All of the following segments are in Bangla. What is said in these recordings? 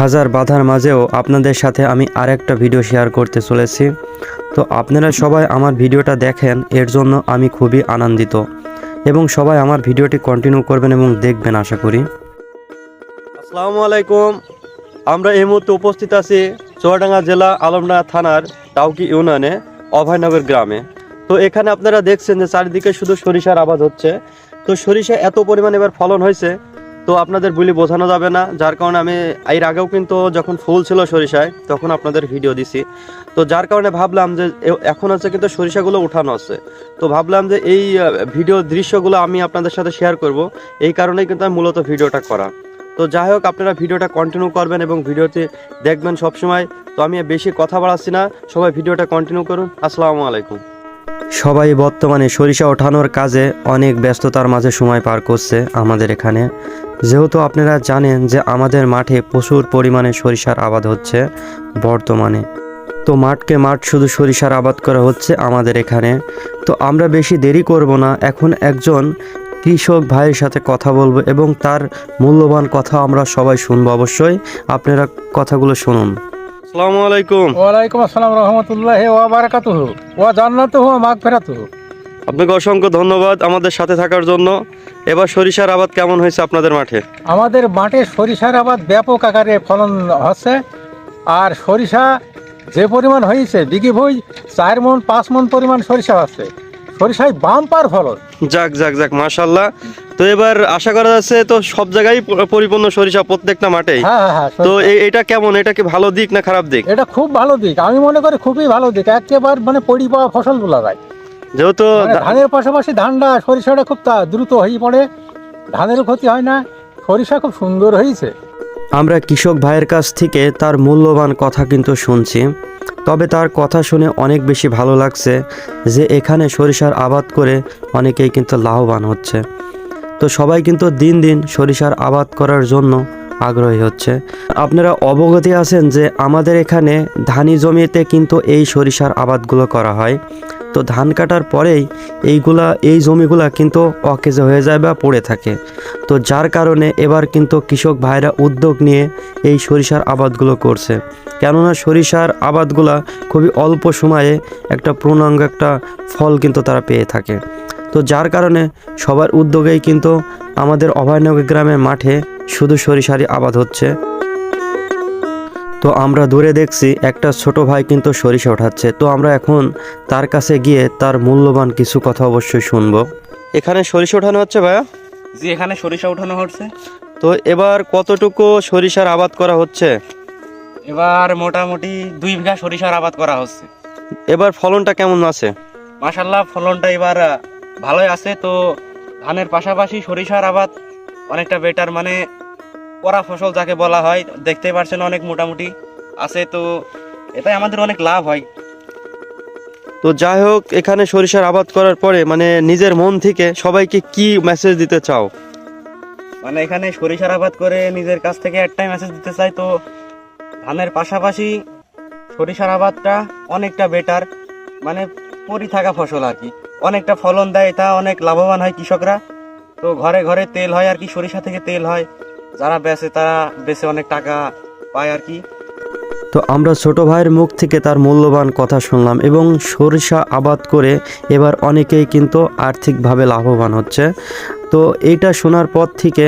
হাজার বাধার মাঝেও আপনাদের সাথে আমি আরেকটা ভিডিও শেয়ার করতে চলেছি। তো আপনারা সবাই আমার ভিডিওটা দেখেন, এর জন্য আমি খুবই আনন্দিত। এবং সবাই আমার ভিডিওটি কন্টিনিউ করবেন এবং দেখবেন, আশা করি। আসসালামু আলাইকুম। আমরা এই মুহূর্তে উপস্থিত আছি চুয়াডাঙ্গা জেলা আলমডাঙ্গা থানার টাউকি ইউনিয়নে অভয়নগর গ্রামে। তো এখানে আপনারা দেখছেন যে চারিদিকে শুধু সরিষার আবাদ হচ্ছে। তো সরিষা এত পরিমাণ এবার ফলন হয়েছে তো আপনাদের বলি বোঝানো যাবে না, যার কারণে আমি এর আগেও কিন্তু যখন ফুল ছিল সরিষায়, তখন আপনাদের ভিডিও দিছি। তো যার কারণে ভাবলাম যে এখন হচ্ছে কিন্তু সরিষাগুলো উঠানো আছে। তো ভাবলাম যে এই ভিডিও দৃশ্যগুলো আমি আপনাদের সাথে শেয়ার করব। এই কারণেই কিন্তু আমি মূলত ভিডিওটা করা। তো যাই হোক, আপনারা ভিডিওটা কন্টিনিউ করবেন এবং ভিডিওতে দেখবেন সবসময়। তো আমি বেশি কথা বাড়াচ্ছি না, সবাই ভিডিওটা কন্টিনিউ করুন। আসসালামু আলাইকুম। সবাই বর্তমানে সরিষা ওঠানোর কাজে অনেক ব্যস্ততার মাঝে সময় পার করছে আমাদের এখানে। যেহেতু আপনারা জানেন যে আমাদের মাঠে প্রচুর পরিমাণে সরিষার আবাদ হচ্ছে বর্তমানে। তো মাঠকে মাঠ শুধু সরিষার আবাদ করা হচ্ছে আমাদের এখানে। তো আমরা বেশি দেরি করব না, এখন একজন কৃষক ভাইয়ের সাথে কথা বলব এবং তার মূল্যবান কথা আমরা সবাই শুনব অবশ্যই। আপনারা কথাগুলো শুনুন। আসসালামু আলাইকুম। ওয়ালাইকুম আসসালাম রহমতুল্লাহ ওয়া বারাকাতুহু। ওয়া জান্নাতুহু ওয়া মাগফিরাতুহু। আপনাকে অসংখ্য ধন্যবাদ আমাদের সাথে থাকার জন্য। এবার সরিষার আবাদ কেমন হয়েছে আপনাদের মাঠে? আমাদের মাঠে সরিষার আবাদ ব্যাপক আকারে ফলন হচ্ছে। আর সরিষা যে পরিমাণ হয়েছে বিঘি ভুই চার মন পাঁচ মন পরিমাণ সরিষা আছে। সরিষায় বাম্পার ফলন। যাক যাক যাক মাশাল্লাহ তো এবার আশা করা যাচ্ছে তো সব জায়গায় পরিপূর্ণ সরিষা প্রত্যেকটা মাঠেই। হ্যাঁ হ্যাঁ হ্যাঁ তো এটা কেমন? এটা কি ভালো দিক না খারাপ দিক? এটা খুব ভালো দিক। আমি মনে করি খুবই ভালো দিক। একেবারে মানে পড়ি পাওয়া ফসল বলা যায় যেহেতু মানে ধানের পাশাপাশি ধানটা সরিষাটা খুব তা- দ্রুত হয়ে পড়ে। ধানেরও ক্ষতি হয় না। সরিষা খুব সুন্দর হয়েছে। আমরা কৃষক ভাইয়ের কাছ থেকে তার মূল্যবান কথা কিন্তু শুনছি। তবে তার কথা শুনে অনেক বেশি ভালো লাগছে যে এখানে সরিষার আবাদ করে অনেকেই কিন্তু লাভবান হচ্ছে। তো সবাই কিন্তু দিন দিন সরিষার আবাদ করার জন্য আগ্রহী হচ্ছে। আপনারা অবগতি আছেন যে আমাদের এখানে ধানি জমিতে কিন্তু এই সরিষার আবাদগুলো করা হয়। তো ধান কাটার পরেই এইগুলা, এই জমিগুলা কিন্তু অকেজে হয়ে যায় বা পড়ে থাকে। তো যার কারণে এবার কিন্তু কৃষক ভাইরা উদ্যোগ নিয়ে এই সরিষার আবাদগুলো করছে। কেননা সরিষার আবাদগুলা খুবই অল্প সময়ে একটা পূর্ণাঙ্গ একটা ফল কিন্তু তারা পেয়ে থাকে। তো যার কারণে সবার উদ্যোগেই কিন্তু আমাদের অভয়নগর গ্রামের মাঠে শুধু সরিষারই আবাদ হচ্ছে। তো আমরা দূরে দেখছি একটা ছোট ভাই কিন্তু সরিষা ওঠাচ্ছে। তো আমরা এখন তার কাছে গিয়ে তার মূল্যবান কিছু কথা অবশ্যই শুনব। এখানে সরিষা ওঠানো হচ্ছে ভাইয়া? জি এখানে সরিষা উঠানো হচ্ছে। তো এবার কতটুকু সরিষার আবাদ করা হচ্ছে? এবার মোটামুটি দুই বিঘা সরিষার আবাদ করা হচ্ছে। এবার ফলনটা কেমন আছে? মাসাল্লাহ ফলনটা এবার ভালোই আছে তো ধানের পাশাপাশি সরিষার আবাদ অনেকটা বেটার মানে করা ফসল যাকে বলা হয় দেখতেই পারছেন অনেক মোটামুটি আছে তো এটাই আমাদের অনেক লাভ হয়। তো যাই হোক এখানে সরিষার আবাদ করার পরে মানে নিজের মন থেকে সবাইকে কি মেসেজ দিতে চাও? মানে এখানে সরিষার আবাদ করে নিজের কাছ থেকে একটাই মেসেজ দিতে চাই তো ধানের পাশাপাশি সরিষার আবাদটা অনেকটা বেটার মানে পরি থাকা ফসল আর কি। অনেকটা ফলন দেয় এটা অনেক লাভবান হয় কৃষকরা। তো ঘরে ঘরে তেল হয় আর কি, সরিষা থেকে তেল হয়। যারা বেচে তারা বেচে অনেক টাকা পায় আর কি। তো আমরা ছোট ভাইয়ের মুখ থেকে তার মূল্যবান কথা শুনলাম এবং সরিষা আবাদ করে এবার অনেকেই কিন্তু আর্থিকভাবে লাভবান হচ্ছে। তো এইটা শোনার পর থেকে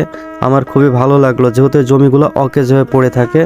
আমার খুবই ভালো লাগল, যেহেতু জমিগুলো অকেজ হয়ে পড়ে থাকে।